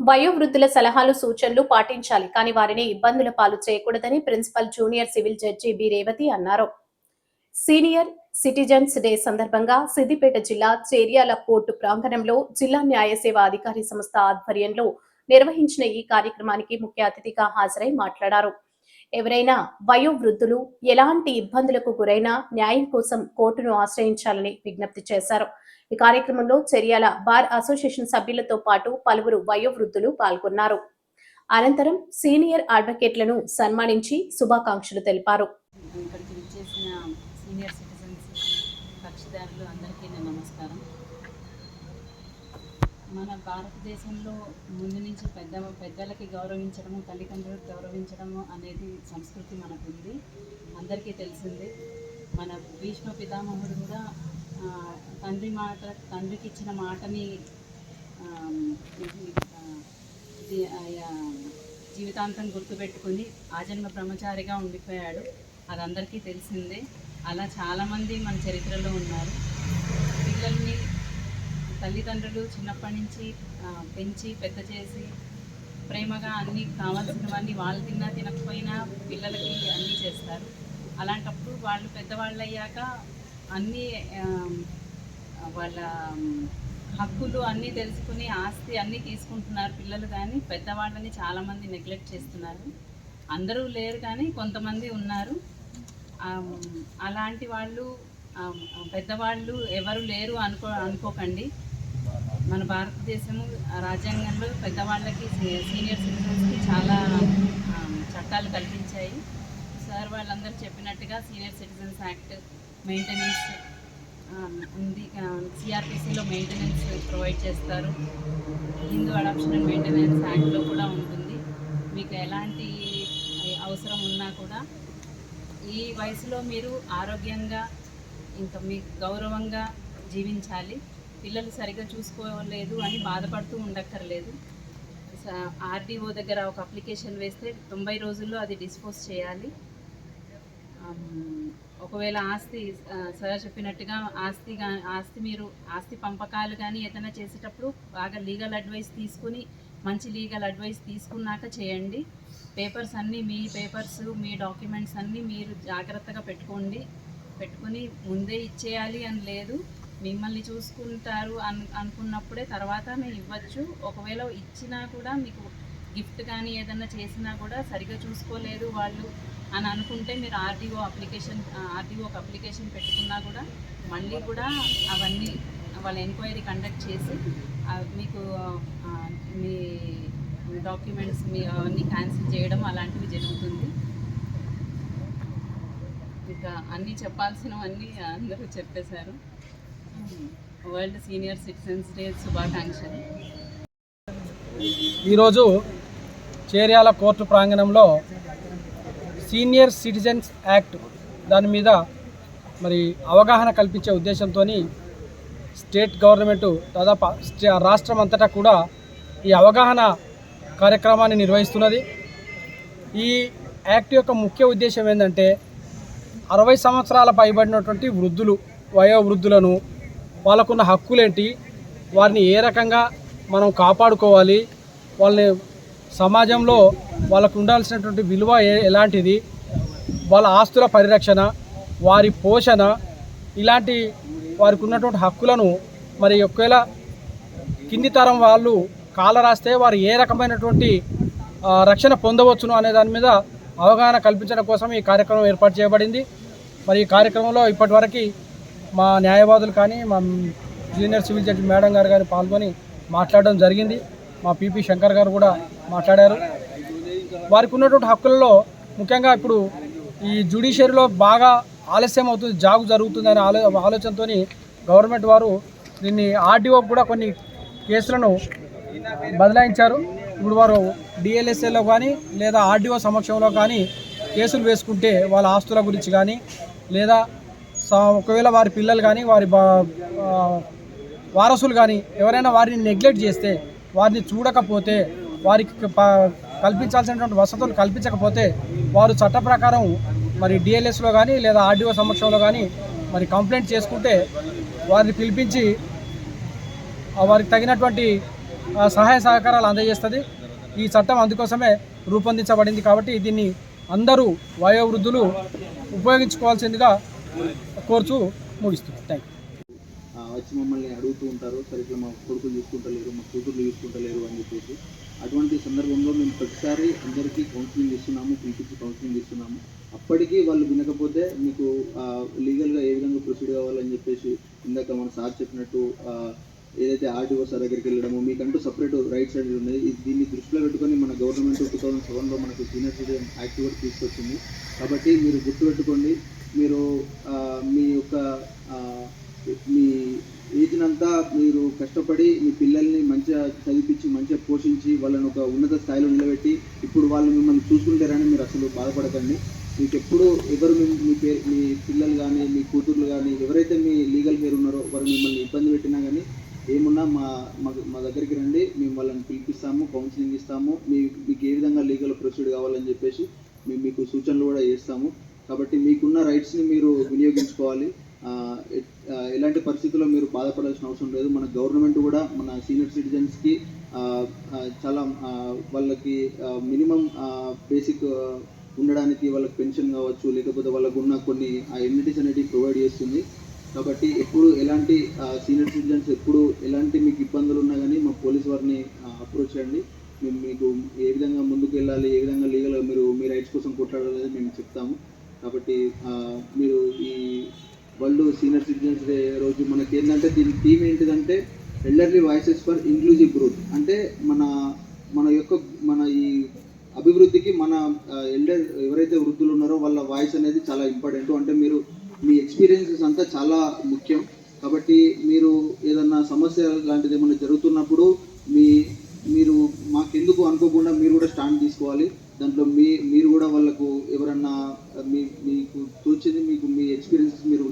వయోవృద్ధుల సలహాలు సూచనలు పాటించాలి. కానీ వారిని ఇబ్బందుల పాలు చేయకూడదని principal junior civil judge B. Revathi అన్నారు. సీనియర్ సిటిజన్స్ డే సందర్భంగా సిద్దిపేట జిల్లా చేర్యాల కోర్టు ప్రాంగణంలో జిల్లా న్యాయ సేవా అధికారి సంస్థ ఆధ్వర్యంలో నిర్వహించిన ఈ కార్యక్రమానికి ముఖ్య అతిథిగా హాజరై మాట్లాడారు. ఎవరైనా వయోవృద్ధులు ఎలాంటి ఇబ్బందులకు గురైనా న్యాయం కోసం కోర్టును ఆశ్రయించాలని విజ్ఞప్తి చేశారు. ఈ కార్యక్రమంలో చర్యాల బార్ అసోసియేషన్ సభ్యులతో పాటు పలువురు వయోవృద్ధులు పాల్గొన్నారు. అనంతరం సీనియర్ అడ్వకేట్లను సన్మానించి శుభాకాంక్షలు తెలిపారు. సీనియర్ అందరికీ నమస్కారం. మన భారతదేశంలో ముందు నుంచి పెద్ద పెద్దలకి గౌరవించడము తల్లిదండ్రులకు గౌరవించడము అనేది సంస్కృతి మనకు ఉంది అందరికీ తెలిసిందే. మన భీష్మ పితామహుడు కూడా తండ్రి మాట తండ్రికి ఇచ్చిన మాటని ఆ, జీవితాంతం గుర్తుపెట్టుకుని ఆజన్మ బ్రహ్మచారిగా ఉండిపోయాడు. అది అందరికీ తెలిసిందే. అలా చాలామంది మన చరిత్రలో ఉన్నారు. పిల్లల్ని తల్లిదండ్రులు చిన్నప్పటి నుంచి పెంచి పెద్ద చేసి ప్రేమగా అన్నీ కావాల్సినవన్నీ వాళ్ళు తిన్నా తినకపోయినా పిల్లలకి అన్నీ చేస్తారు. అలాంటప్పుడు వాళ్ళు పెద్దవాళ్ళు అయ్యాక అన్నీ వాళ్ళ హక్కులు అన్నీ తెలుసుకుని ఆస్తి అన్నీ తీసుకుంటున్నారు పిల్లలు కానీ పెద్దవాళ్ళని చాలామంది నెగ్లెక్ట్ చేస్తున్నారు. అందరూ లేరు కానీ కొంతమంది ఉన్నారు. అలాంటి వాళ్ళు పెద్దవాళ్ళు ఎవరు లేరు అనుకో అనుకోకండి. మన భారతదేశము రాజ్యాంగంలో పెద్దవాళ్ళకి సీనియర్ సిటిజన్స్కి చాలా చట్టాలు కల్పించాయి. సార్ వాళ్ళందరూ చెప్పినట్టుగా సీనియర్ సిటిజన్స్ యాక్ట్ మెయింటెనెన్స్ ఉంది. సిఆర్పిసిలో మెయింటెనెన్స్ ప్రొవైడ్ చేస్తారు. హిందూ అడాప్షన్ అండ్ మెయింటెనెన్స్ యాక్ట్లో కూడా ఉంటుంది. మీకు ఎలాంటి అవసరం ఉన్నా కూడా ఈ వయసులో మీరు ఆరోగ్యంగా ఇంకా మీకు గౌరవంగా జీవించాలి. పిల్లలు సరిగ్గా చూసుకోలేదు అని బాధపడుతూ ఉండక్కర్లేదు. ఆర్డీఓ దగ్గర ఒక అప్లికేషన్ వేస్తే తొంభై రోజుల్లో అది డిస్పోజ్ చేయాలి. ఒకవేళ ఆస్తి సార్ చెప్పినట్టుగా ఆస్తి ఆస్తి మీరు ఆస్తి పంపకాలు కానీ ఏదైనా చేసేటప్పుడు బాగా లీగల్ అడ్వైస్ తీసుకుని మంచి లీగల్ అడ్వైస్ తీసుకున్నాక చేయండి. పేపర్స్ అన్నీ మీ పేపర్స్ మీ డాక్యుమెంట్స్ అన్నీ మీరు జాగ్రత్తగా పెట్టుకోండి. పెట్టుకుని ముందే ఇచ్చేయాలి అని లేదు. మిమ్మల్ని చూసుకుంటారు అన్ అనుకున్నప్పుడే తర్వాత మేము ఇవ్వచ్చు. ఒకవేళ ఇచ్చినా కూడా మీకు గిఫ్ట్ కానీ ఏదైనా చేసినా కూడా సరిగ్గా చూసుకోలేదు వాళ్ళు. అని అనుకుంటే మీరు ఆర్డీఓ అప్లికేషన్ ఆర్డీఓకి అప్లికేషన్ పెట్టుకున్నా కూడా మళ్ళీ కూడా అవన్నీ వాళ్ళ ఎంక్వైరీ కండక్ట్ చేసి మీకు మీ డాక్యుమెంట్స్ మీ అవన్నీ క్యాన్సిల్ చేయడం అలాంటివి జరుగుతుంది. ఇంకా అన్నీ చెప్పాల్సినవన్నీ అందరూ చెప్పేశారు. వరల్డ్ సీనియర్ సిటిజన్స్ డే శుభాకాంక్షలు. ఈరోజు చేర్యాల కోర్టు ప్రాంగణంలో సీనియర్ సిటిజన్స్ యాక్ట్ దాని మీద మరి అవగాహన కల్పించే ఉద్దేశంతో స్టేట్ గవర్నమెంట్ దాదాపు రాష్ట్రం అంతటా కూడా ఈ అవగాహన కార్యక్రమాన్ని నిర్వహిస్తున్నది. ఈ యాక్ట్ యొక్క ముఖ్య ఉద్దేశం ఏంటంటే అరవై సంవత్సరాల పైబడినటువంటి వృద్ధులు వయోవృద్ధులను వాళ్ళకున్న హక్కులేంటి? వారిని ఏ రకంగా మనం కాపాడుకోవాలి? వాళ్ళని సమాజంలో వాళ్ళకు ఉండాల్సినటువంటి విలువ ఎలాంటిది వాళ్ళ ఆస్తుల పరిరక్షణ వారి పోషణ ఇలాంటి వారికి ఉన్నటువంటి హక్కులను మరి ఒకవేళ కింది తరం వాళ్ళు కాల రాస్తే వారు ఏ రకమైనటువంటి రక్షణ పొందవచ్చును అనే దాని మీద అవగాహన కల్పించడం కోసం ఈ కార్యక్రమం ఏర్పాటు చేయబడింది. మరి ఈ కార్యక్రమంలో ఇప్పటివరకు మా న్యాయవాదులు కానీ మా జూనియర్ సివిల్ జడ్జి మేడం గారు కానీ పాల్గొని మాట్లాడడం జరిగింది. మా పిపి శంకర్ గారు కూడా మాట్లాడారు. వారికి ఉన్నటువంటి హక్కులలో ముఖ్యంగా ఇప్పుడు ఈ జుడిషియరీలో బాగా ఆలస్యం అవుతుంది జాగు జరుగుతుందనే ఆలో ఆలోచనతో గవర్నమెంట్ వారు దీన్ని ఆర్డీఓ కూడా కొన్ని కేసులను బదలాయించారు. ఇప్పుడు వారు డిఎల్ఎస్ఏలో కానీ లేదా ఆర్డీఓ సమక్షంలో కానీ కేసులు వేసుకుంటే వాళ్ళ ఆస్తుల గురించి కానీ లేదా ఒకవేళ వారి పిల్లలు కానీ వారి వారసులు కానీ ఎవరైనా వారిని నెగ్లెక్ట్ చేస్తే వారిని చూడకపోతే వారికి ప- కల్పించాల్సినటువంటి వసతులు కల్పించకపోతే వారు చట్ట ప్రకారం మరి డిఎల్ఎస్లో కానీ లేదా ఆర్డీఓ సమక్షంలో కానీ మరి కంప్లైంట్ చేసుకుంటే వారిని పిలిపించి వారికి తగినటువంటి సహాయ సహకారాలు అందజేస్తుంది. ఈ చట్టం అందుకోసమే రూపొందించబడింది కాబట్టి దీన్ని అందరూ వయోవృద్ధులు ఉపయోగించుకోవాల్సిందిగా కోర్చు ముగిస్తుంది థ్యాంక్ యూ వచ్చి మమ్మల్ని అడుగుతూ ఉంటారు సరిగ్గా మా కొడుకులు చూసుకుంటలేరు మా కూతుర్లు చూసుకుంటలేరు అని చెప్పేసి. అటువంటి సందర్భంలో మేము ప్రతిసారి అందరికీ కౌన్సిలింగ్ ఇస్తున్నాము పిలిపించి కౌన్సిలింగ్ ఇస్తున్నాము. అప్పటికీ వాళ్ళు వినకపోతే మీకు లీగల్గా ఏ విధంగా ప్రొసీడ్ కావాలని చెప్పేసి ఇందాక మన సార్ చెప్పినట్టు ఏదైతే ఆర్టీఓ సార్ దగ్గరికి వెళ్ళడము మీకంటూ సపరేట్ రైట్స్ అనేది ఉన్నాయి. దీన్ని దృష్టిలో పెట్టుకొని మన గవర్నమెంట్ టూ థౌసండ్ సెవెన్లో మనకు సీనియర్ సిటిజన్ యాక్ట్ కూడా తీసుకొచ్చింది. కాబట్టి మీరు గుర్తుపెట్టుకోండి మీరు మీ యొక్క మీ ఏజ్నంతా మీరు కష్టపడి మీ పిల్లల్ని మంచిగా చదివించి మంచిగా పోషించి వాళ్ళని ఒక ఉన్నత స్థాయిలో నిలబెట్టి ఇప్పుడు వాళ్ళు మిమ్మల్ని చూసుకుంటారని మీరు అసలు బాధపడకండి. మీకు ఎప్పుడు ఎవరు మీ- మీ మీ పిల్లలు కానీ మీ కూతుర్లు కానీ ఎవరైతే మీ లీగల్ పేరు ఉన్నారో వారు మిమ్మల్ని ఇబ్బంది పెట్టినా కానీ ఏమున్నా మా మా మా దగ్గరికి రండి. మేము వాళ్ళని పిలిపిస్తాము కౌన్సిలింగ్ ఇస్తాము. మీ మీకు ఏ విధంగా లీగల్ ప్రొసీడ్ కావాలని చెప్పేసి మేము మీకు సూచనలు కూడా చేస్తాము. కాబట్టి మీకున్న రైట్స్ని మీరు వినియోగించుకోవాలి. ఎలాంటి పరిస్థితుల్లో మీరు బాధపడాల్సిన అవసరం లేదు. మన గవర్నమెంట్ కూడా మన సీనియర్ సిటిజన్స్కి చాలా వాళ్ళకి మినిమం బేసిక్ ఉండడానికి వాళ్ళకి పెన్షన్ కావచ్చు లేకపోతే వాళ్ళకు ఉన్న కొన్ని ఎమ్యూనిటీస్ అనేటివి ప్రొవైడ్ చేస్తుంది. కాబట్టి ఎప్పుడు ఎలాంటి సీనియర్ సిటిజన్స్ ఎప్పుడు ఎలాంటి మీకు ఇబ్బందులు ఉన్నా కానీ మా పోలీస్ వారిని అప్రోచ్ చేయండి. మేము మీకు ఏ విధంగా ముందుకు వెళ్ళాలి ఏ విధంగా లీగల్ మీరు మీ రైట్స్ కోసం కొట్లాడాలి మేము చెప్తాము. కాబట్టి మీరు ఈ వరల్డ్ సీనియర్ సిటిజన్స్ డే రోజు మనకి ఏంటంటే దీని థీమ్ ఏంటిదంటే elderly voices for inclusive growth అంటే మన మన యొక్క మన ఈ అభివృద్ధికి మన ఎల్డర్ ఎవరైతే వృద్ధులు ఉన్నారో వాళ్ళ వాయిస్ అనేది చాలా ఇంపార్టెంట్ అంటే మీరు మీ ఎక్స్పీరియన్సెస్ అంతా చాలా ముఖ్యం. కాబట్టి మీరు ఏదన్నా సమస్య లాంటిది ఏమైనా జరుగుతున్నప్పుడు మీ మీరు మాకెందుకు అనుకోకుండా మీరు కూడా స్టాండ్ తీసుకోవాలి. దాంట్లో మీ మీరు కూడా వాళ్ళకు ఎవరన్నా మీ మీకు తోచింది మీకు మీ ఎక్స్పీరియన్సెస్ మీరు